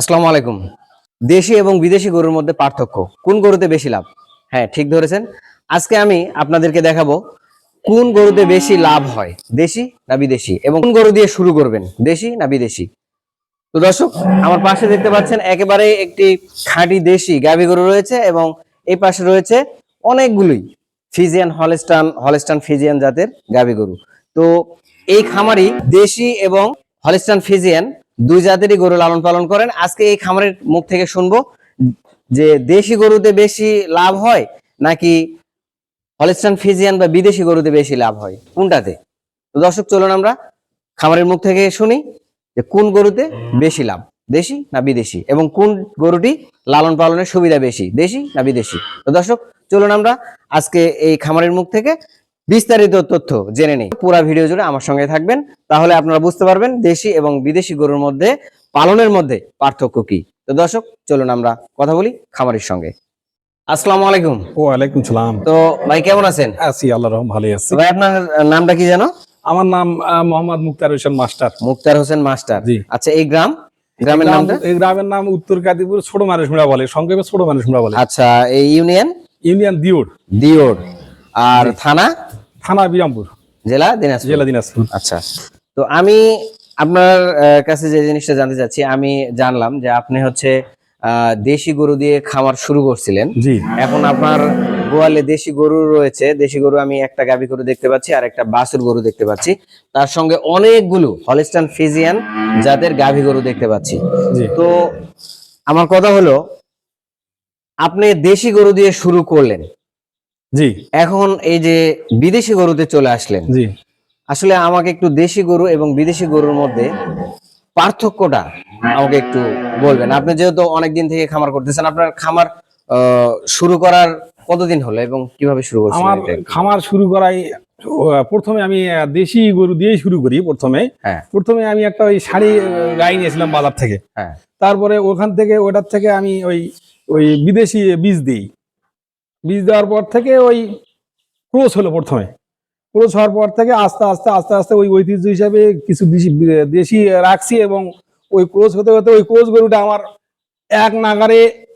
আসসালামু আলাইকুম। দেশি এবং বিদেশি গরুর মধ্যে পার্থক্য, কোন গরুতে বেশি লাভ? হ্যাঁ ঠিক ধরেছেন। আজকে আমি আপনাদেরকে দেখাবো কোন গরুতে বেশি লাভ হয়, দেশি না বিদেশি, এবং কোন গরু দিয়ে শুরু করবেন, দেশি না বিদেশি। তো দর্শক, আমার পাশে দেখতে পাচ্ছেন, একেবারে একটি খাঁটি দেশি গাভী গরু রয়েছে, এবং এই পাশে রয়েছে অনেকগুলোই ফিজিয়ান হলস্টান হলস্টান ফিজিয়ান জাতের গাভী গরু। তো এই খামারি দেশি এবং হলস্টান ফিজিয়ান দুই জাতেরই গরু লালন পালন করেন। আজকে এই খামারের মুখ থেকে শুনব যে দেশি গরুতে বেশি লাভ হয় নাকি হলস্টান ফিজিয়ান বা বিদেশি গরুতে বেশি লাভ হয়? কোনটাতে? তো দর্শক, চলুন আমরা খামারের মুখ থেকে শুনি যে কোন গরুতে বেশি লাভ, দেশি না বিদেশি? এবং কোন গরুটি লালন পালনের সুবিধা বেশি, দেশি না বিদেশি? তো দর্শক, চলুন আমরা আজকে এই খামারের মুখ থেকে বিস্তারিত তথ্য জেনে নেই। পুরো ভিডিও জুড়ে আমার সঙ্গে থাকবেন। তাহলে আপনারা বুঝতে পারবেন দেশি এবং বিদেশি গরুর মধ্যে পালনের মধ্যে পার্থক্য কি। তো দর্শক চলুন আমরা কথা বলি খামারের সঙ্গে। আসসালামু আলাইকুম। ওয়ালাইকুম সালাম। তো ভাই কেমন আছেন? আছি আল্লাহ রহম ভালোই আছি। ভাই আপনার নামটা কি জানো? আমার নাম মোহাম্মদ মুক্তার হোসেন মাস্টার। মুক্তার হোসেন মাস্টার। জি। আচ্ছা এই গ্রাম? গ্রামের গ্রাম- নামটা? এই গ্রামের নাম উত্তর কাদিপুর ছোট মানুষ মুড়া বলে সংক্ষেপে ছোট মানুষ মুড়া বলে। আচ্ছা এই ইউনিয়ন? ইউনিয়ন দিওর দিওর আর থানা? থানা বিরামপুর জেলা দিনাজপুর। জেলা দিনাজপুর। আচ্ছা। তো আমি আপনার কাছে যে জিনিসটা জানতে চাচ্ছি আমি জানলাম যে আপনি হচ্ছে দেশি গরু দিয়ে খামার শুরু করছিলেন। জি। এখন আপনার গোয়ালে দেশি গরু রয়েছে। দেশি গরু আমি একটা গাভী গরু দেখতে পাচ্ছি আর একটা বাছুর গরু দেখতে পাচ্ছি। তার সঙ্গে অনেকগুলো হলিস্টান ফিজিয়ান যাদের গাভী গরু দেখতে পাচ্ছি। তো আমার কথা হলো আপনি দেশি গরু দিয়ে শুরু করলেন। জি। এখন এই যে বিদেশি গরুতে চলে আসলেন জি। আসলে আমাকে একটু দেশি গরু এবং বিদেশি গরুর মধ্যে পার্থক্যটা আমাকে একটু বলবেন। আপনি যেহেতু অনেকদিন থেকে খামার করতেছেন আপনার খামার শুরু করার কতদিন হলো এবং কীভাবে শুরু করছেন আমার খামার শুরু করাই প্রথমে আমি দেশি গরু দিয়েই শুরু করি প্রথমে। হ্যাঁ। প্রথমে আমি একটা ওই শাড়ি গাই নিয়েছিলাম বাজার থেকে। হ্যাঁ। তারপরে ওখান থেকে ওটার থেকে আমি ওই ওই বিদেশি বীজ দিই। বীজ দেওয়ার পর থেকে ওই ক্রোস হলো প্রথমে। ক্রোস হওয়ার পর থেকে আস্তে আস্তে আস্তে আস্তে ওই ঐতিহ্য হিসাবে কিছু দেশি দেশি রাখছি এবং ওই ক্রোস হতে হতে ওই ক্রোস গরুটা আমার এক নাগারে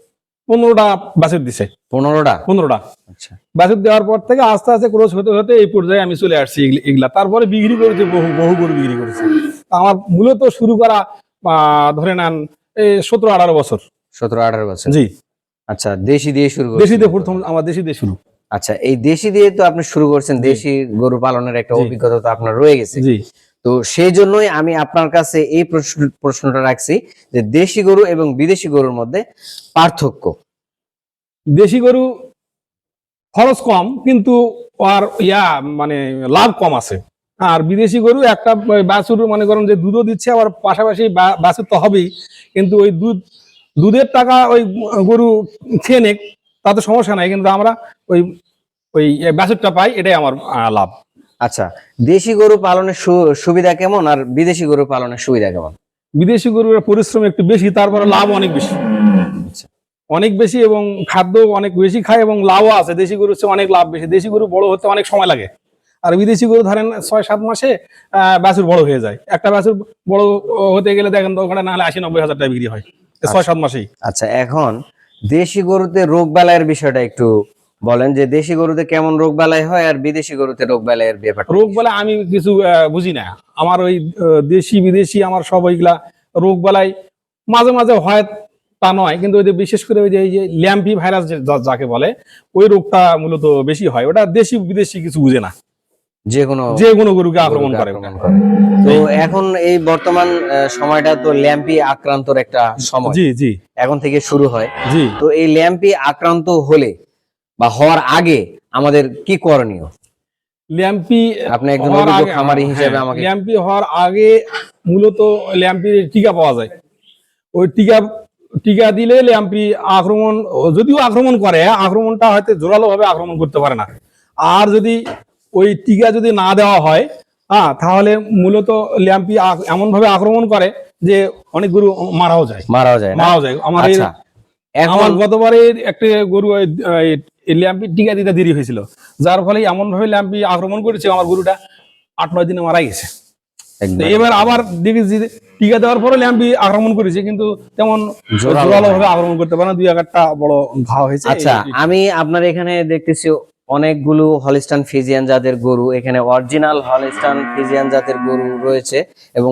পনেরোটা বাছুর দিছে। পনেরোটা? পনেরোটা। আচ্ছা। বাছুর দেওয়ার পর থেকে আস্তে আস্তে ক্রোস হতে হতে এই পর্যায়ে আমি চলে আসছি এগুলি- তারপরে বিক্রি করেছে বহু বহু গরু বিক্রি করেছে। আমার মূলত শুরু করা ধরে নেন এই সতেরো আঠারো বছর। সতেরো আঠারো বছর। জি। আচ্ছা দেশি দিয়ে শুরু করছেন। দেশিতে প্রথম আমার দেশিতে শুরু। আচ্ছা এই দেশি দিয়ে তো আপনি শুরু করছেন দেশি গরু পালনের একটা অভিজ্ঞতা তো আপনার রয়ে গেছে। তো সেই জন্যই আমি আপনার কাছে এই প্রশ্ন প্রশ্নটা রাখছি যে দেশি গরু এবং বিদেশি গরুর মধ্যে পার্থক্য। দেশি গরু খরচ কম কিন্তু আর ইয়া মানে লাভ কম আছে। আর বিদেশি গরু একটা বাছুর মনে করেন যে দুধও দিচ্ছে আবার পাশাপাশি বাছুর তো হবেই কিন্তু ওই দুধ দুধের টাকা ওই গরু খেয়ে নেক তাতে সমস্যা নাই কিন্তু আমরা ওই ওই বাছুরটা পাই এটাই আমার লাভ। আচ্ছা দেশি গরু পালনের সুবিধা কেমন আর বিদেশি গরু পালনের সুবিধা কেমন? বিদেশি গরুর পরিশ্রম একটু বেশি তারপরে লাভ অনেক বেশি। আচ্ছা। অনেক বেশি এবং খাদ্য অনেক বেশি খায় এবং লাভও আছে দেশি গরুর চেয়ে অনেক লাভ বেশি। দেশি গরু বড় হতে অনেক সময় লাগে। আর বিদেশি গরু ধরেন ছয় সাত মাসে আহ, বাছুর বড় হয়ে যায়। একটা বাছুর বড় হতে গেলে দেখেন তো ওখানে নাহলে আশি নব্বই হাজার টাকা বিক্রি হয়। ছয় সাত মাসেই। আচ্ছা এখন দেশি গরুতে রোগ বালাইয়ের বিষয়টা একটু বলেন যে দেশি গরুতে কেমন রোগ বালাই হয় আর বিদেশি গরুতে রোগ বালাইয়ের ব্যাপার রোগ বলে আমি কিছু বুঝি না। আমার ওই দেশি বিদেশি আমার সব ওইগুলা রোগ বেলায় মাঝে মাঝে হয় তা নয় কিন্তু ওই যে বিশেষ করে ওই যে এই যে ল্যাম্পি ভাইরাস যাকে বলে ওই রোগটা মূলত বেশি হয়। ওটা দেশি বিদেশি কিছু বুঝে না। যে কোনো যে কোনো গরুকে আক্রমণ করে তো এখন এই বর্তমান সময়টা তো ল্যাম্পি আক্রান্তর একটা সময়। জি জি। এখন থেকে শুরু হয়। জি। তো এই ল্যাম্পি আক্রান্ত হলে বা হওয়ার আগে আমাদের কি করণীয়? ল্যাম্পি আপনি একজন খামারি হিসেবে হ্যাঁ, আমাকে ল্যাম্পি হওয়ার আগে মূলত ল্যাম্পির টিকা পাওয়া যায়। ওই টিকা টিকা দিলে ল্যাম্পি আক্রমণ যদিও আক্রমণ করে আক্রমণটা হয়তো জোরালো ভাবে আক্রমণ করতে পারে না। আর যদি ওই টিকা যদি না দেওয়া হয় হ্যাঁ তাহলে মূলত ল্যাম্পি এমন ভাবে আক্রমণ করে যে অনেক গরু মারাও যায়। মারাও যায় মারাও যায়। আমার আচ্ছা। এখন আমার গতবারে একটা গরু ল্যাম্পি টিকা দিতে দেরি হয়েছিল। যার ফলে এমন ভাবে ল্যাম্পি আক্রমণ করেছে আমার গরুটা আট নয় দিনে মারা গেছে। এবার আবার দেখেছি টিকা দেওয়ার পরে ল্যাম্পি আক্রমণ করেছে কিন্তু তেমন জোরালো ভাবে। আক্রমণ করতে পারে না। দুই একটা বড় ঘাও হয়েছে। আচ্ছা আমি আপনার এখানে দেখতেছি অনেকগুলো হলিস্টান ফিজিয়ান জাতের গরু এখানে অরিজিনাল হলিস্টান ফিজিয়ান জাতের গরু রয়েছে এবং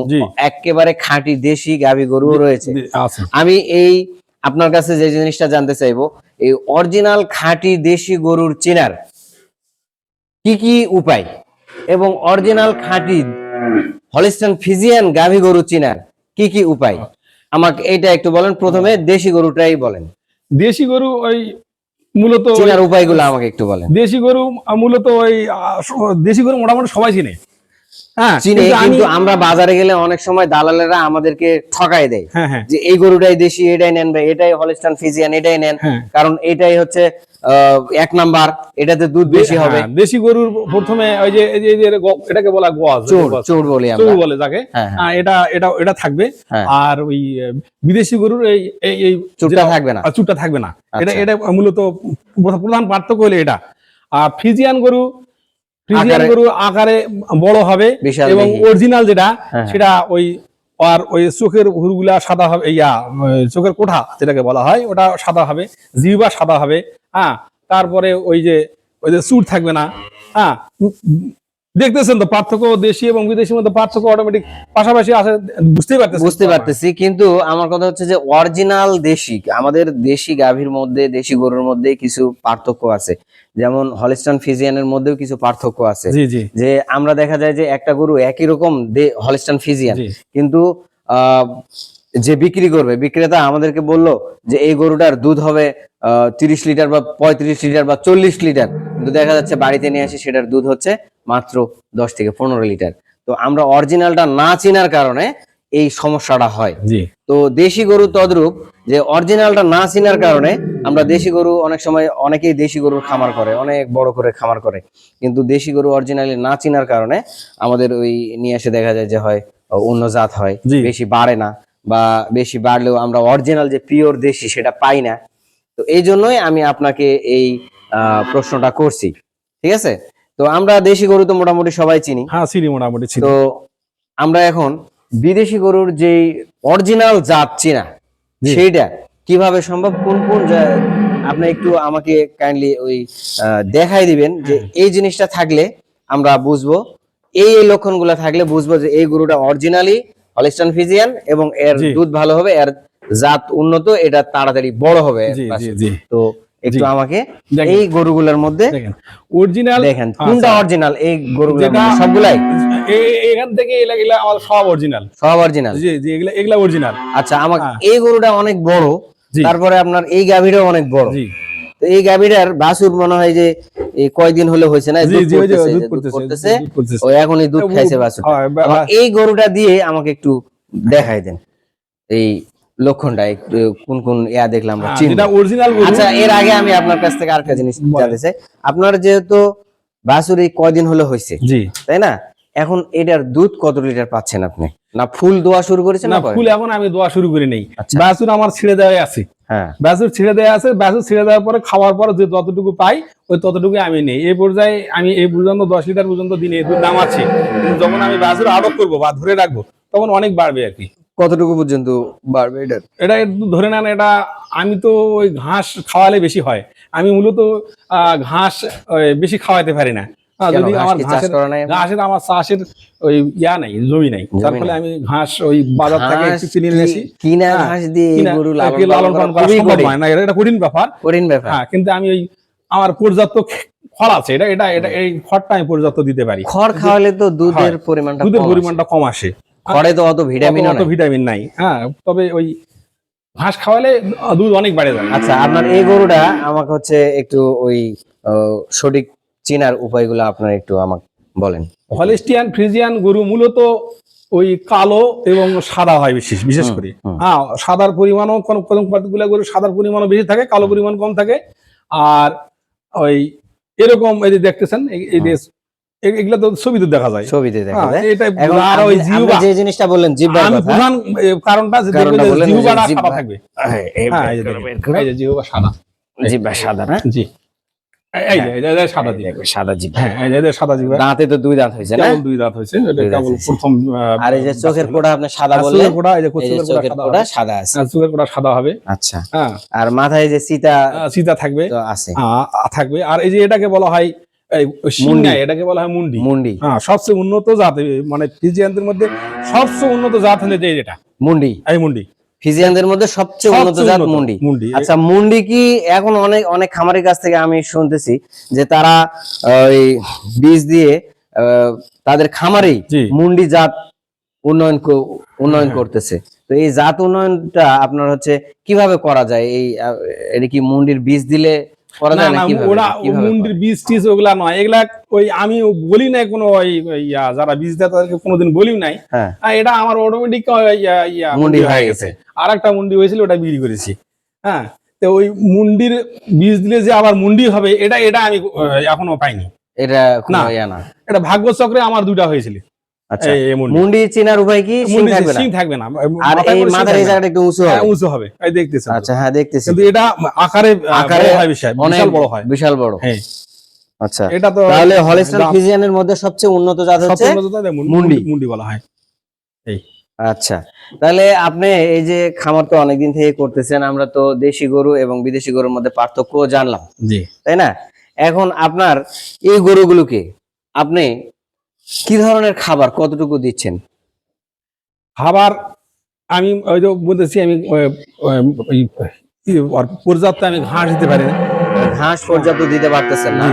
একেবারে খাঁটি দেশি গাভী গরুও রয়েছে। আমি এই আপনার কাছে যে জিনিসটা জানতে চাইব এই অরিজিনাল খাঁটি দেশি গরুর চেনার কি কি উপায় এবং অরিজিনাল খাঁটি হলিস্টান ফিজিয়ান গাভী গরু চেনার কি কি উপায়? আমাকে এটা একটু বলেন প্রথমে দেশি গরুটাই বলেন। দেশি গরু ওই মূলত চেনার উপায়গুলো আমাকে একটু বলেন। দেশি গরু মূলত ওই দেশি গরু মোটামুটি সবাই চিনে। চিনে কিন্তু আমরা বাজারে গেলে অনেক সময় দালালেরা আমাদেরকে ঠকাই দেয় হ্যাঁ হ্যাঁ। যে এই গরুটাই দেশি এটাই নেন ভাই এটাই হলিস্টান ফিজিয়ান এটাই নেন। হ্যাঁ। কারণ এটাই হচ্ছে এক নাম্বার এটাতে দুধ বেশি হবে। হ্যাঁ, দেশি গরুর প্রথমে ওই যে এটাকে বলা গোয়াজ চোর চোর বলি চোর বলে যাকে। হ্যাঁ, হ্যাঁ। হ্যাঁ, এটা এটা এটা থাকবে। হ্যাঁ। আর ওই বিদেশি গরুর এই এই যেটা- থাকবে না। চুটটা থাকবে না। এটা আচ্ছা। এটা মূলত প্রধা- প্রধান পার্থক্য হলো এটা। আর ফিজিয়ান গরু আকারে- গরু আকারে বড় হবে এবং অরিজিনাল যেটা হ্যাঁ। সেটা ওই আর ওই চোখের হুরগুলা সাদা হবে ইয়া চোখের কোঠা যেটাকে বলা হয় ওটা সাদা হবে জিবা সাদা হবে হ্যাঁ। তারপরে ওই যে ওই যে সুর থাকবে না হ্যাঁ। দেখতেছেন তো পার্থক্য দেশি এবং বিদেশির মধ্যে পার্থক্য অটোমেটিক পাশাপাশি আছে বুঝতেই পারতেছেন। বুঝতে পারতেছি কিন্তু আমার কথা হচ্ছে যে অরিজিনাল দেশি আমাদের দেশি গাভীর মধ্যে দেশি গরুর মধ্যে কিছু পার্থক্য আছে। যেমন হলিস্টান ফিজিয়ানের মধ্যেও কিছু পার্থক্য আছে। যে আমরা দেখা যায় যে একটা গরু একই রকম দে- হলিস্টান ফিজিয়ান কিন্তু আহ, যে বিক্রি করবে বিক্রেতা আমাদেরকে বলল যে এই গরুটার দুধ হবে তিরিশ লিটার বা পঁয়ত্রিশ লিটার বা চল্লিশ লিটার। কিন্তু দেখা যাচ্ছে বাড়িতে নিয়ে আসি সেটার দুধ হচ্ছে মাত্র দশ থেকে পনেরো লিটার। তো আমরা অরিজিনালটা না চেনার কারণে এই সমস্যাটা হয়। তো দেশি গরু তদ্রূপ যে অরিজিনালটা না চেনার কারণে আমরা দেশি গরু অনেক সময় অনেকেই দেশি গরুর খামার করে অনেক বড় করে খামার করে। কিন্তু দেশি গরু অরিজিনালি না চেনার কারণে আমাদের ওই নিয়ে এসে দেখা যায় যে হয় অন্য জাত হয় বেশি বাড়ে না বা বেশি বাড়লেও আমরা অরিজিনাল যে পিওর দেশি সেটা পাই না। তো এই জন্যই আমি আপনাকে এই আহ, প্রশ্নটা করছি। ঠিক আছে? তো আমরা দেশি গরু তো মোটামুটি সবাই চিনি। হ্যাঁ চিনি মোটামুটি চিনি। তো আমরা এখন বিদেশি গরুর যে অরিজিনাল জাত চেনা। সেইটা কীভাবে সম্ভব কোন কোন আপনি একটু আমাকে কাইন্ডলি ওই দেখাই দিবেন যে হ্যাঁ। এই জিনিসটা থাকলে আমরা বুঝব এই এই লক্ষণগুলো থাকলে বুঝব যে এই গরুটা অরিজিনালি হলিস্টান ফিজিয়ান এবং এর দুধ ভালো হবে এর জাত উন্নত এটা তাড়াতাড়ি বড় হবে। তো একটু আমাকে এই গরুগুলোর মধ্যে অরিজিনাল দেখেন কোনটা অরিজিনাল এই মধ্যে? সবগুলাই? এখান থেকে এগুলা এগুলা আমার সব অরিজিনাল সব অরিজিনাল জি জি এগুলা এগুলা অরিজিনাল আচ্ছা আমাকে হ্যাঁ। এই গরুটা অনেক বড় তারপরে আপনার এই গাভীটাও অনেক বড়। জি। তো এই গাভীটার বাছুর মনে হয় যে এই কয়দিন হলে হয়েছে না? দুধ করতেছে, ও এখনই দুধ খাইছে বাছুর হয়, এই গরুটা দিয়ে আমাকে একটু দেখাই দেন। এই লক্ষণটা কোন কোন ইয়া দেখলাম আমরা হ্যাঁ, অরিজিনাল আচ্ছা এর আগে আমি আপনার কাছ থেকে আরেকটা জিনিস। জানতে চাই। আপনার যেহেতু বাছুর এই কয়দিন হলে হয়েছে জি। তাই না? এখন এটার দুধ কত লিটার পাচ্ছেন আপনি? না ফুল দোয়া শুরু করেছেন না ফুল এখন আমি দোয়া শুরু করি নেই। আচ্ছা। বাছুর আমার ছেড়ে দেওয়া আছে। হ্যাঁ। বাছুর ছেড়ে দেওয়া আছে বাছুর ছেড়ে দেওয়ার পরে খাওয়ার পরে যে যতটুকু পাই ওই ততটুকু আমি নেই। এই পর্যায়ে আমি এই পর্যন্ত দশ লিটার পর্যন্ত দিনে দুধ নামাচ্ছি। যখন আমি বাসুর আটক করব বা ধরে রাখব তখন অনেক বাড়বে আর কি। কতটুকু পর্যন্ত বাড়বে এটার এটা ধরে নেন এটা আমি তো ওই ঘাস খাওয়ালে বেশি হয়। আমি মূলত ঘাস বেশি খাওয়াতে পারি না। যদি আমার ঘাসের আমার চাষের ওই ইয়া নাই জমি নাই। তার ফলে আমি ঘাস ওই বাজার থেকে একটু কিনে নিয়ে আসি। কি- কিনা হ্যাঁ, ঘাস দিয়ে গরু লালন পালন করা সম্ভব হয় না এটা এটা কঠিন ব্যাপার। কঠিন ব্যাপার। হ্যাঁ কিন্তু আমি ওই আমার পর্যাপ্ত খড় আছে এটা এটা এটা এই খড়টা আমি পর্যাপ্ত দিতে পারি। খড় খাওয়ালে তো দুধের পরিমাণটা দুধের পরিমাণটা কম আসে। খড়ে তো অত ভিটামিন অত ভিটামিন নাই। হ্যাঁ তবে ওই ঘাস খাওয়ালে দুধ অনেক বাড়ে যায়। আচ্ছা আপনার এই গরুটা আমাকে হচ্ছে একটু ওই সঠিক চেনার উপায়গুলো আপনার একটু আমাকে বলেন। হলিস্টিয়ান ফ্রিজিয়ান গরু মূলত ওই কালো এবং সাদা হয় বিশেষ বিশেষ করে। হ্যাঁ সাদার পরিমাণও কোন কোন পার্টিকুলার গরু সাদার পরিমাণও বেশি থাকে কালো পরিমাণ কম থাকে। আর ওই এরকম এই যে দেখতেছেন এই- যে এগুলা তো ছবিতে দেখা যায়। ছবিতে দেখা হ্যাঁ, যায়। এটা আর ওই জিহ্বা। যে জিনিসটা বললেন আমি প্রধান কারণটা যে জিহ্বাটা সাদা থাকবে। হ্যাঁ, এই হ্যাঁ যে যে জিহ্বা সাদা। সাদা। না জি। এই যে, সাদা সাদা হ্যাঁ এই যে, সাদা জিভা দাঁতে তো দুই দাঁত হয়েছে না? দুই দাঁত হয়েছে এটা কেবল প্রথম আর এই যে চোখের কোটা আপনি সাদা। বললেন? চোখের কোটা এই যে এই চোখের চোখের কোটা কোটা সাদা সাদা আছে। চোখের কোটা সাদা হবে। আচ্ছা। হ্যাঁ। আর মাথায় যে সীতা সীতা থাকবে। তো আছে। থাকবে। আর এই যে এটাকে বলা হয় এটাকে বলা হয় মুন্ডি। মুন্ডি। হ্যাঁ সবচেয়ে উন্নত জাত মানে ফিজিয়ানদের মধ্যে সবচেয়ে উন্নত জাত হলে যে এটা মুন্ডি। এই মুন্ডি। ফিজিয়ানদের মধ্যে সবচেয়ে উন্নত জাত মুন্ডি। আচ্ছা মুন্ডি কি এখন অনেক অনেক খামারের কাছ থেকে আমি শুনতেছি যে তারা ওই বীজ দিয়ে তাদের খামারেই মুন্ডি জাত উন্নয়ন উন্নয়ন হ্যাঁ। করতেছে। তো এই জাত উন্নয়নটা আপনার হচ্ছে কীভাবে করা যায়? এই এটা কি মুন্ডির বীজ দিলে করা যায় না না ওরা মুন্ডির বীজ টিজ ওগুলা নয়। এগুলা ওই আমি বলি নাই কোনো ওই ওই যারা বীজ দেয় তাদেরকে কোনোদিন বলিও নাই। হ্যাঁ। এটা আমার অটোমেটিক মুন্ডি হয়ে গেছে। আর একটা মুন্ডি হয়েছিল ওটা বিক্রি করেছি। হ্যাঁ? তো ওই মুন্ডির বীজ দিলে যে আবার মুন্ডি হবে এটা এটা আমি এখনও পাইনি। এটা। না এটা ভাগ্য চক্রে আমার দুটা হয়েছিল। আচ্ছা মুন্ডি। চেনার উপায় কি শিং থাকবে না? সিং থাকবে না। আর এই মাথার এই জায়গাটা একটু উঁচু হ্যাঁ, হবে উঁচু হবে। এই দেখতেছেন আচ্ছা হ্যাঁ দেখতেছি। কিন্তু এটা আকারে আকারে আকারে হয় বিশাল বড় হয়। বিশাল বড়। হ্যাঁ। আচ্ছা এটা তো তাহলে হলিস্টার ফিজিয়ানের মধ্যে সবচেয়ে উন্নত জাত হচ্ছে সবচেয়ে উন্নত জাতের মুন্ডি। বলা হয়। আচ্ছা তাহলে আপনি এই যে খামার তো অনেকদিন থেকে করতেছেন আমরা তো দেশি গরু এবং বিদেশি গরুর মধ্যে পার্থক্য জানলাম। জি। তাই না? এখন আপনার এই গরুগুলোকে আপনি কি ধরনের খাবার কতটুকু দিচ্ছেন? খাবার আমি ওই যে বলতেছি আমি পর্যাপ্ত আমি ঘাস দিতে পারি না। ঘাস পর্যাপ্ত দিতে পারতেছেন না।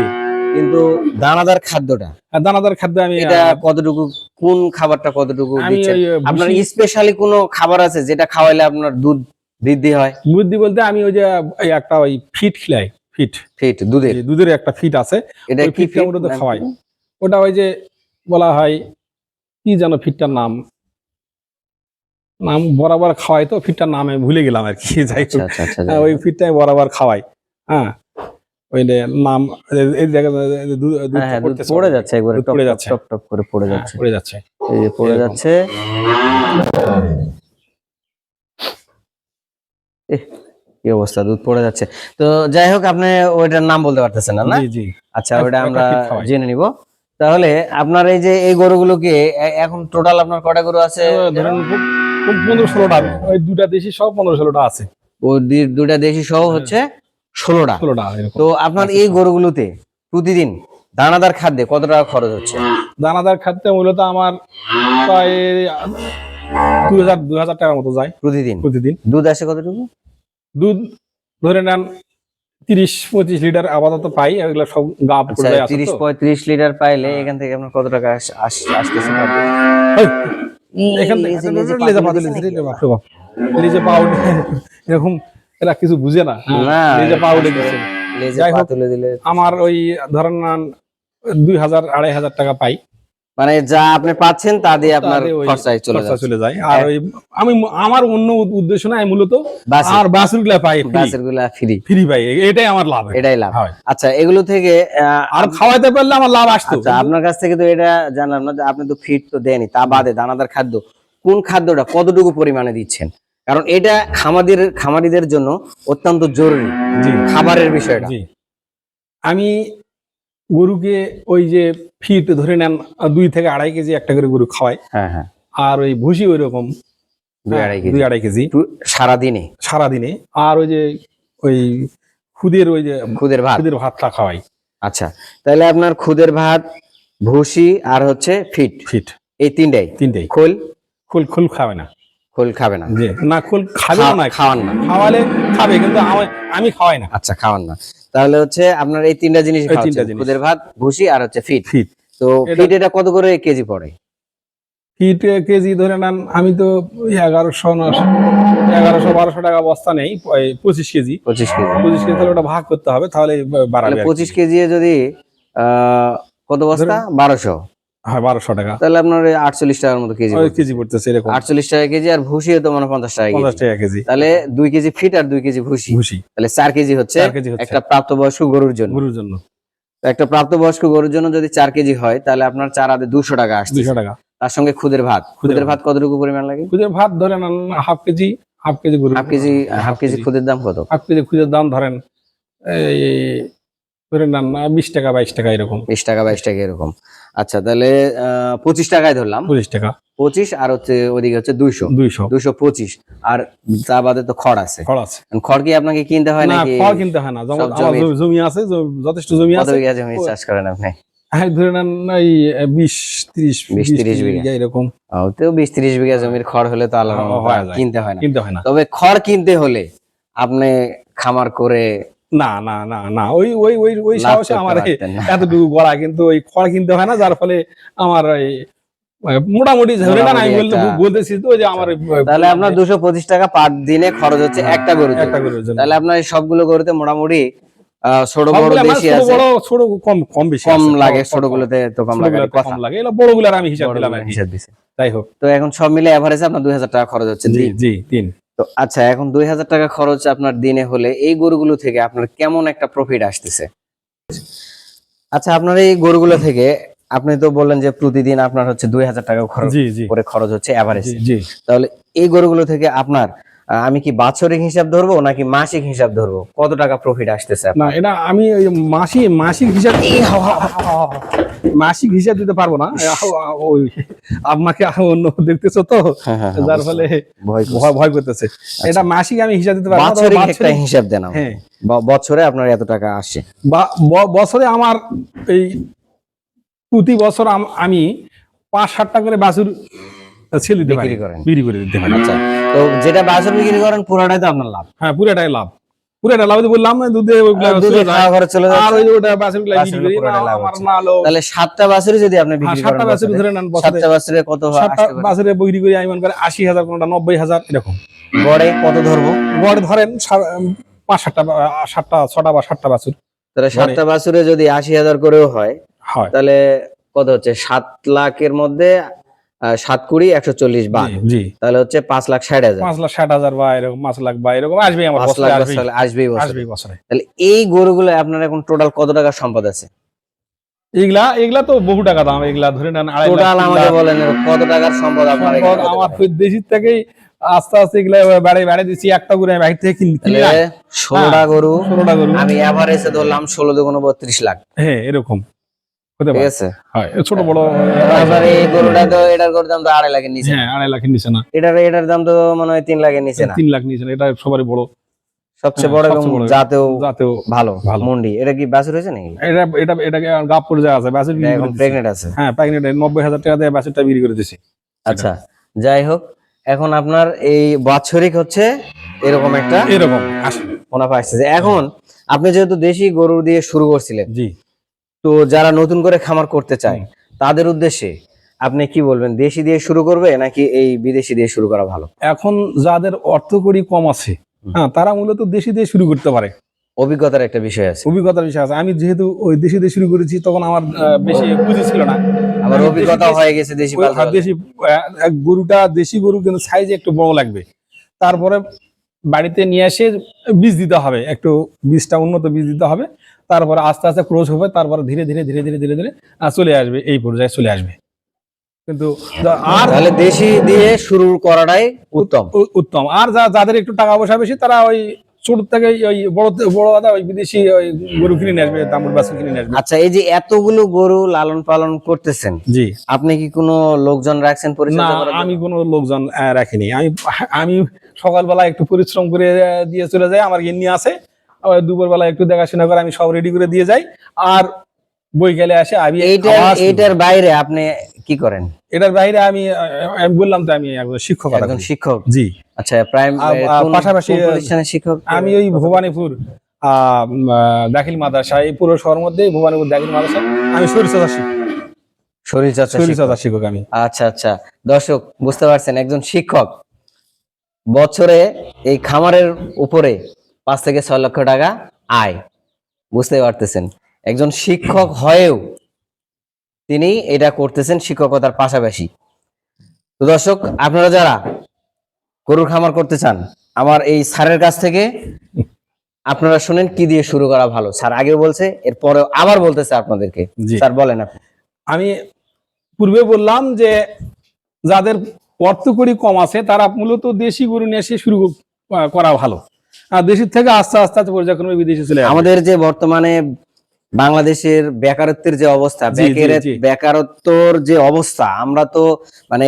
কিন্তু দানাদার খাদ্যটা? দানাদার খাদ্য আমি এটা কতটুকু কোন খাবারটা কতটুকু দিচ্ছেন? আপনার স্পেশালি কোনো খাবার আছে যেটা খাওয়াইলে আপনার দুধ বৃদ্ধি হয়? বুদ্ধি বলতে আমি ওই যে একটা ওই ফিট খিলাই ফিট। ফিট দুধের। দুধের একটা ফিট আছে। এটা কি তো খাওয়াই। ওটা ওই যে বলা হয় কি যেন ফিটটার নাম? নাম বরাবর খাওয়াই তো ফিটটার নাম ভুলে গেলাম আর কি যাই আচ্ছা আচ্ছা আচ্ছা হ্যাঁ, ওই ফিটটাই বরাবর খাওয়াই হ্যাঁ। ওই নাম এই- এই হ্যাঁ হ্যাঁ। পড়ে যাচ্ছে একবারে পড়ে যাচ্ছে। টপ টপ করে পড়ে যাচ্ছে। পড়ে যাচ্ছে। এই যে পড়ে যাচ্ছে। কি অবস্থা দুধ পড়ে যাচ্ছে। তো যাই হোক আপনি ওইটার নাম বলতে পারতেছেন না না? জি জি। আচ্ছা ওইটা আমরা জেনে নিব। তাহলে আপনার এই যে এই গরুগুলোকে এখন টোটাল আপনার কটা গরু আছে? ধরেন পনেরো ষোলোটা ওই দুটা দেশি সব পনেরো ষোলোটা আছে। ও দুটা দেশি সহ হচ্ছে ষোলোটা। ষোলোটা তো আপনার এই গরুগুলোতে প্রতিদিন দানাদার খাদ্যে কত টাকা খরচ হচ্ছে? দানাদার খাদ্য মূলত আমার প্রায় দুই হাজার দুই হাজার টাকার মতো যায়। প্রতিদিন? প্রতিদিন। দুধ আসে কতটুকু? দুধ ধরে নেন তিরিশ পঁচিশ লিটার আপাতত পাই এগুলো সব গাব আচ্ছা আছে তিরিশ। পঁয়ত্রিশ লিটার পাইলে এখান থেকে আপনার কত টাকা আস- আস- আসতেছে? এরকম এরা কিছু বুঝে না। আমার ওই ধরেন দুই হাজার আড়াই হাজার টাকা পাই। মানে যা আপনি পাচ্ছেন তা দিয়ে আপনার খরচায় চলে যাচ্ছে। চলে যায়। আর আমি আমার অন্য উদ- উদ্দেশ্য নাই মূলত আর বাসুরগুলা পাই গাছেরগুলা ফ্রি ফ্রি পাই। এটাই আমার লাভ। এটাই লাভ। আচ্ছা এগুলো থেকে আর খাওয়াইতে পারলে আমার লাভ আসতো। আচ্ছা আপনার কাছ থেকে তো এটা জানলাম না যে আপনি তো ফিট তো দেনই তা বাদে দানাদার খাদ্য। কোন খাদ্যটা কতটুকু পরিমাণে দিচ্ছেন? কারণ এটা খামাদের খামারিদের জন্য অত্যন্ত জরুরি খাবারের বিষয়টা। আমি গরুকে ওই যে ফিট ধরে নেন দুই থেকে আড়াই কেজি একটা করে গরু খাওয়াই হ্যাঁ হ্যাঁ। আর ওই ভুসি ওই রকম দুই আড়াই কেজি। দুই আড়াই কেজি। সারাদিনে? সারাদিনে। আর ওই যে ওই খুদের ওই যে খুদের ভাত? খুদের ভাতটা খাওয়াই। আচ্ছা তাহলে আপনার খুদের ভাত ভুসি আর হচ্ছে ফিট ফিট এই তিনটাই? তিনটেই। খোল? খোল খোল খাবে না। খোল খাবে না। না খোল খাবে না। খাওয়ান না। খাওয়ালে খাবে কিন্তু আমি খাওয়াই না। আচ্ছা খাওয়ান না। তাহলে হচ্ছে আপনার এই তিনটা জিনিস। খুদের ভাত ভুসি আর হচ্ছে ফিট ফিট তো ফিট এটা কত করে কেজি পড়ে? ফিট কেজি ধরে নেন আমি তো এগারোশো এগারোশো বারোশো টাকা বস্তা নেই পঁচিশ কেজি। পঁচিশ কেজি। পঁচিশ কেজি তাহলে ওটা ভাগ করতে হবে তাহলে। পঁচিশ কেজি যদি আহ, কত বস্তা? বারোশো। হয় বারোশো টাকা। তাহলে আপনার আটচল্লিশ টাকার মতো কেজি কেজি পড়তেছে এরকম। আটচল্লিশ টাকা কেজি আর ভুসিও তো মানে পঞ্চাশ টাকা পঞ্চাশ টাকা কেজি। তাহলে দুই কেজি ফিট আর দুই কেজি ভুসি। ভুসি। তাহলে চার কেজি হচ্ছে একটা প্রাপ্তবয়স্ক গরুর জন্য। গরুর জন্য। একটা প্রাপ্তবয়স্ক গরুর জন্য যদি চার কেজি হয় তাহলে আপনার চার হাতে দুশো টাকা আসছে। দুইশো টাকা। তার সঙ্গে খুদের ভাত। খুদের ভাত। কতটুকু পরিমাণ লাগে? খুদের ভাত ধরেন হাফ কেজি হাফ কেজি গরু হাফ কেজি হাফ কেজি খুদের দাম কত? হাফ কেজি খুদের দাম ধরেন এই ধরে নেন না বিশ টাকা বাইশ টাকা এরকম। বিশ টাকা বাইশ টাকা এরকম। আচ্ছা তাহলে পঁচিশ টাকায় ধরলাম। পঁচিশ টাকা। পঁচিশ আর হচ্ছে ওদিকে হচ্ছে দুইশো। দুইশো। দুইশো পঁচিশ। আর তা বাদে তো খড় আছে। খড় আছে। খড় কি আপনাকে কিনতে হয় না খড় কিনতে হয় না। জমি- আছে যথেষ্ট জমি আছে। জমি চাষ করেন আপনি? হ্যাঁ ধরে নেন এই বিশ তিরিশ 20, 30 বিঘা। এরকম। তো বিশ ত্রিশ বিঘা জমির খড় হলে তো আলাদা হ্যাঁ। কিনতে হয় না। কিনতে হয় না। তবে খড় কিনতে হলে আপনি খামার করে না না না না। ওই ওই ওই ওই সাহসে আমার না। এতটুকু গড়া কিন্তু ওই খড় কিনতে হয় না যার ফলে আমার আহ, মোটামুটি ধরে নেন আমি বলতে বলতেছি তো যে আমার তাহলে আপনার দুশো পঁচিশ টাকা পার দিনে খরচ হচ্ছে একটা গরু একটা গরুর জন্য। তাহলে আপনার সবগুলো গরুতে মোটামুটি ছোট বড় আছে। বড় ছোট কম কম বেশি কম লাগে কম- ছোট কম- গুলোতে তো কম লাগে কম লাগে। এগুলো বড়গুলোর আমি হিসাব দিলাম আর হিসাব দিছে। যাই হোক। তো এখন সব মিলে এভারেজ আপনার দুই হাজার টাকা খরচ হচ্ছে জি? জি তিন। তো আচ্ছা এখন দুই হাজার টাকা খরচ আপনার দিনে হলে এই গরুগুলো থেকে আপনার কেমন একটা প্রফিট আসতেছে? আচ্ছা আপনার এই গরুগুলো থেকে আপনি তো বললেন যে প্রতিদিন আপনার হচ্ছে দুই হাজার টাকা খরচ করে খরচ হচ্ছে এভারেজ তাহলে এই গরুগুলো থেকে আপনার আমি কি বাৎসরিক হিসাব ধরবো নাকি মাসিক হিসাব ধরবো কত টাকা প্রফিট আসতেছে আপনার? না এটা আমি মাসি মাসিক হিসাব মাসিক হিসাব দিতে পারব না ওই আপনাকে অন্য দেখতেছো তো হ্যাঁ, হ্যাঁ, হ্যাঁ, যার ফলে ভয় করতেছে এটা মাসিক আমি হিসাব দিতে পারব বাৎসরিক একটা হিসাব দেন। হ্যাঁ বছরে আপনার এত টাকা আসে বা- বছরে আমার এই প্রতি বছর আম- আমি পাঁচ ষাটটা করে বাছুর ছেলে বিক্রি করেন। বিক্রি করে দিতে আচ্ছা তো যেটা বাছুর বিক্রি করেন পুরোটাই তো আপনার লাভ? হ্যাঁ পুরোটাই লাভ। পুরোটাই লাভ বললাম দুধে দুধে খাওয়া খরচ চলে আর ওই ওটা বাছুর বিক্রি করি তাহলে সাতটা বাছুরই যদি আপনি হ্যাঁ, বিক্রি সাতটা করেন বাছুর বছরে, ধরে নেন সাতটা বাছুরে কত হয় সাতটা বাছুরে বিক্রি করি আমি মনে করি আশি হাজার কোনটা নব্বই হাজার এরকম। গড়ে কত ধরবো? গড় ধরেন পাঁচ সাতটা বা- সাতটা ছটা বা সাতটা বাছুর। তাহলে সাতটা বাছুরে যদি আশি হাজার করেও হয় হয়। তাহলে কত হচ্ছে? সাত লাখের মধ্যে সাত কুড়ি একশো চল্লিশ জি তাহলে হচ্ছে পাঁচ লাখ ষাট হাজার। পাঁচ লাখ ষাট হাজার বা এরকম পাঁচ লাখ বা এরকম আসবে আমার পাঁচ লাখ আসবেই। বছরে। আসবেই বছরে। তাহলে এই গরুগুলো আপনার এখন টোটাল কত টাকার সম্পদ আছে? এগুলা এগুলা তো বহু টাকা দাম এগুলা ধরে নেন টোটাল আমাকে বলেন কত টাকার সম্পদ আপনার আমার? দেশির থেকেই আস্তে আস্তে এগুলা বাড়ি বাড়ি দিচ্ছি একটা করে বাইরে থেকে কিনি ষোলোটা গরু ষোলোটা করব আমি এভারেজে ধরলাম ষোলো দুগুণ বত্রিশ লাখ। হ্যাঁ এরকম। হতে ঠিক আছে। হয় ছোট বড় তারপরে এই গরুটা তো এটার গরুর দাম তো আড়াই লাখের নিচে। হ্যাঁ আড়াই লাখের নিচে না। এটার এটার দাম তো মনে হয় তিন লাখের নিচে না। তিন লাখ নিচে না এটা সবারই বড়। সবচেয়ে হ্যাঁ, বড় এবং সবচেয়ে বড়। যাতেও যাতেও ভালো ভালো। মুন্ডি। এটা কি বাছুর হয়েছে নাকি? এটা এটা এটাকে গাপ পরে আছে বাসের এখন প্রেগনেন্ট আছে। হ্যাঁ প্যাকেট নব্বই হাজার টাকা দিয়ে বিক্রি করে আচ্ছা যাই হোক এখন আপনার এই বাৎসরিক হচ্ছে এরকম একটা এরকম মুনাফা আসতেছে এখন আপনি যেহেতু দেশি গরু দিয়ে শুরু করছিলেন জি। তো যারা নতুন করে খামার করতে চায় তাদের উদ্দেশ্যে আপনি কি বলবেন দেশি দিয়ে শুরু করবে নাকি এই বিদেশি দিয়ে শুরু করা ভালো? এখন যাদের অর্থকড়ি কম আছে হ্যাঁ তারা মূলত দেশি দিয়ে শুরু করতে পারে। অভিজ্ঞতার একটা বিষয় আছে। অভিজ্ঞতার বিষয় আছে। আমি যেহেতু ওই দেশি দিয়ে শুরু করেছি তখন আমার বেশি পুঁজি ছিল না। আমার অভিজ্ঞতা হয়ে গেছে। দেশি গরুটা দেশি গরু কিন্তু সাইজে একটু বড় লাগবে। তারপরে বাড়িতে নিয়ে এসে বীজ দিতে হবে একটু বীজটা উন্নত বীজ দিতে হবে তারপরে আস্তে আস্তে ক্রোজ হবে তারপরে ধীরে ধীরে ধীরে ধীরে ধীরে ধীরে চলে আসবে এই পর্যায়ে চলে আসবে। কিন্তু আর তাহলে দেশি দিয়ে শুরু করাটাই উত্তম। উত্তম। আর যা- যাদের একটু টাকা পয়সা বেশি তারা ওই ছোট থেকে ওই বড় বড় দাদা ওই বিদেশি ওই গরু কিনে নিয়ে আসবে বাছুর কিনে নিয়ে আসবে। আচ্ছা এই যে এতগুলো গরু লালন পালন করতেছেন জি। আপনি কি কোনো লোকজন রাখছেন না করার জন্য? আমি কোনো লোকজন রাখিনি। আমি আমি সকালবেলা একটু পরিশ্রম করে দিয়ে চলে যাই আমার গিন্নি আছে। আবার দুপুরবেলা একটু দেখাশোনা করে আমি সব রেডি করে দিয়ে যাই। আর বইকালে আসে আমি এইটার। এইটার বাইরে আপনি কি করেন? এটার বাইরে আমি আমি বললাম তো আমি শিক্ষকতা একজন শিক্ষক? জি। আচ্ছা প্রাইম পাশাপাশি, প্রতিষ্ঠানের শিক্ষক? আমি ওই ভবানীপুর আহ, দাখিল মাদ্রাসা এই পুরো শহর মধ্যে ভবানীপুর দাখিল মাদ্রাসা। আমি শিক্ষক। শরীর শরীরচর্চা শিক্ষক আমি। আচ্ছা আচ্ছা। দর্শক বুঝতে পারছেন একজন শিক্ষক। বছরে এই খামারের উপরে পাঁচ থেকে ছয় লক্ষ টাকা আয়। বুঝতে পারতেছেন? একজন শিক্ষক হয়েও তিনি এটা করতেছেন শিক্ষকতার পাশাপাশি। তো দর্শক আপনারা যারা গরুর খামার করতে চান আমার এই স্যারের কাছ থেকে আপনারা শুনেন কি দিয়ে শুরু করা ভালো। স্যার আগে বলছে এরপরে আবার বলতেছে আপনাদেরকে। স্যার বলেন আপনি। আমি পূর্বে বললাম যে যাদের অর্থকড়ি কম আছে তারা মূলত দেশি গরু নিয়ে এসে শুরু করা ভালো। আর দেশের থেকে আস্তে আস্তে আস্তে পর্যায়ক্রমে বিদেশে চলে আমাদের যে বর্তমানে বাংলাদেশের বেকারত্বের যে অবস্থা। বেকারত্বর যে অবস্থা আমরা তো মানে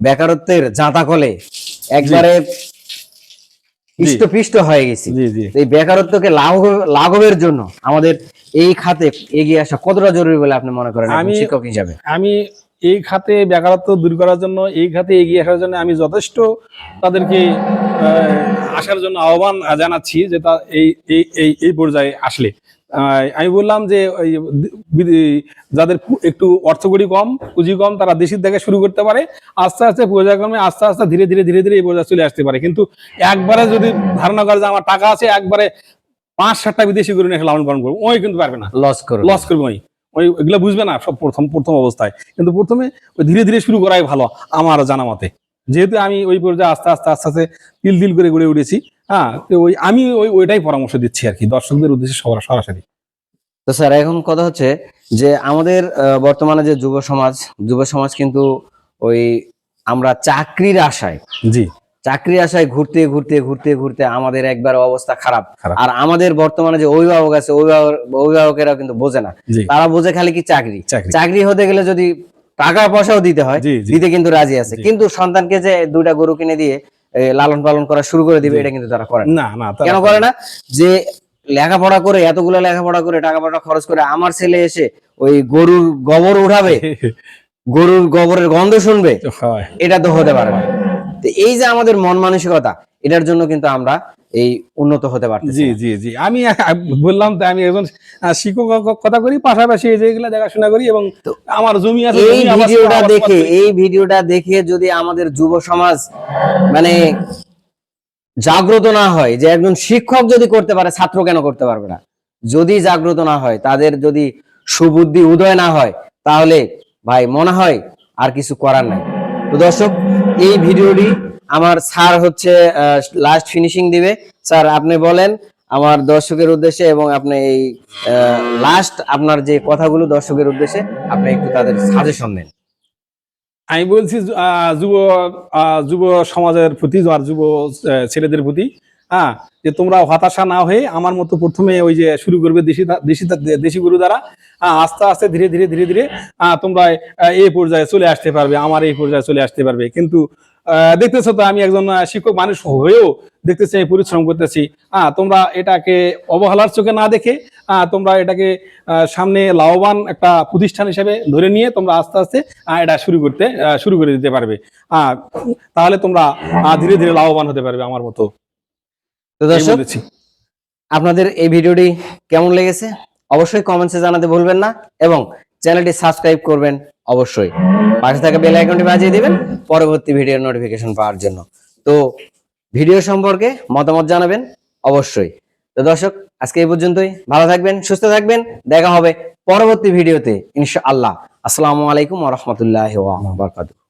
বেকারত্বের জাঁতাকলে একবারে ইষ্টপিষ্ট হয়ে গেছি। এই বেকারত্বকে লাঘব লাঘবের জন্য আমাদের এই খাতে এগিয়ে আসা কতটা জরুরি বলে আপনি মনে করেন আমি- শিক্ষক হিসাবে? আমি এই খাতে বেকারত্ব দূর করার জন্য এই খাতে এগিয়ে আসার জন্য আমি যথেষ্ট তাদেরকে আসার জন্য আহ্বান জানাচ্ছি যে তা এই এই এই পর্যায়ে আসলে। আমি বললাম যে যাদের একটু অর্থকড়ি কম পুঁজি কম তারা দেশের থেকে শুরু করতে পারে। আস্তে আস্তে পর্যায়ক্রমে আস্তে আস্তে ধীরে ধীরে ধীরে ধীরে এই পর্যায়ে চলে আসতে পারে। কিন্তু একবারে যদি ধারণা করে যে আমার টাকা আছে একবারে পাঁচ সাতটা বিদেশি গরু নিয়ে লালন পালন করব ওই কিন্তু পারবে না। লস করুন লস করবে ওই। ওই এগুলো বুঝবে না সব প্রথম প্রথম অবস্থায়। কিন্তু প্রথমে ওই ধীরে ধীরে শুরু করাই ভালো আমার জানা মতে। যেহেতু আমি ওই পর্যায়ে আস্তে আস্তে আস্তে আস্তে তিল তিল করে গড়ে উঠেছি হ্যাঁ তো ওই আমি ওই ওইটাই পরামর্শ দিচ্ছি আর কি দর্শকদের উদ্দেশ্যে সরাসরি। তো স্যার এখন কথা হচ্ছে যে আমাদের বর্তমানে যে যুব সমাজ যুব সমাজ কিন্তু ওই আমরা চাকরির আশায় জি। চাকরির আশায় ঘুরতে ঘুরতে ঘুরতে ঘুরতে আমাদের একবার অবস্থা খারাপ। আর আমাদের বর্তমানে যে অভিভাবক আছে অভিভাবক অভিভাবকেরা কিন্তু বোঝে না। তারা বোঝে খালি কি চাকরি। চাকরি। চাকরি হতে গেলে যদি টাকা পয়সাও দিতে হয় দিতে কিন্তু রাজি আছে। কিন্তু সন্তানকে যে দুইটা গরু কিনে দিয়ে লালন পালন করা শুরু করে দিবে এটা কিন্তু তারা করে না। না না কেন করে না। যে লেখাপড়া করে এতগুলো লেখাপড়া করে টাকা পয়সা খরচ করে আমার ছেলে এসে ওই গরুর গোবর উঠাবে গরুর গোবরের গন্ধ শুনবে এটা তো হতে পারে না। তো এই যে আমাদের মন মানসিকতা এটার জন্য কিন্তু আমরা এই উন্নত হতে পারতেছি জি জি জি। আমি বললাম তো আমি একজন শিক্ষক কথা করি পাশাপাশি এই যেগুলো দেখাশোনা করি এবং আমার জমি আছে এই ভিডিওটা দেখে এই ভিডিওটা দেখে যদি আমাদের যুব সমাজ মানে জাগ্রত না হয় যে একজন শিক্ষক যদি করতে পারে ছাত্র কেন করতে পারবে না? যদি জাগ্রত না হয় তাদের যদি সুবুদ্ধি উদয় না হয় তাহলে ভাই মনে হয় আর কিছু করার নাই। তো দর্শক এই ভিডিওটি আমার স্যার হচ্ছে লাস্ট ফিনিশিং দিবে। স্যার, আপনি বলেন আমার দর্শকের উদ্দেশ্যে এবং আপনি এই লাস্ট আপনার যে কথাগুলো দর্শকের উদ্দেশ্যে, আপনি একটু তাদের সাজেশন দেন। আমি বলছি যুব যুব সমাজের প্রতি, আর যুব ছেলেদের প্রতি হ্যাঁ যে তোমরা হতাশা না হয়ে আমার মতো প্রথমে ওই যে শুরু করবে দেশি দেশি গরু দ্বারা আহ, আস্তে আস্তে ধীরে ধীরে ধীরে ধীরে আহ, তোমরা আহ, এই পর্যায়ে চলে আসতে পারবে আমার এই পর্যায়ে চলে আসতে পারবে। কিন্তু আহ, দেখতেছো তো আমি একজন আহ, শিক্ষক মানুষ হয়েও দেখতেছি আমি পরিশ্রম করতেছি। হ্যাঁ তোমরা এটাকে অবহেলার চোখে না দেখে আহ, তোমরা এটাকে আহ, সামনে লাভবান একটা প্রতিষ্ঠান হিসেবে ধরে নিয়ে তোমরা আস্তে আস্তে এটা শুরু করতে শুরু করে দিতে পারবে। আহ, তাহলে তোমরা ধীরে ধীরে লাভবান হতে পারবে আমার মতো। তো দর্শক আপনাদের এই ভিডিওটি কেমন লেগেছে অবশ্যই কমেন্টসে জানাতে ভুলবেন না এবং চ্যানেলটি সাবস্ক্রাইব করবেন অবশ্যই। পাশে থাকা বেল আইকনটি বাজিয়ে দিবেন পরবর্তী ভিডিওর নোটিফিকেশন পাওয়ার জন্য। তো ভিডিও সম্পর্কে মতামত জানাবেন অবশ্যই। তো দর্শক আজকে এই পর্যন্তই। ভালো থাকবেন সুস্থ থাকবেন। দেখা হবে পরবর্তী ভিডিওতে ইনশাআল্লাহ। আসসালামু আলাইকুম ওয়া রাহমাতুল্লাহি ওয়া বারাকাতুহু।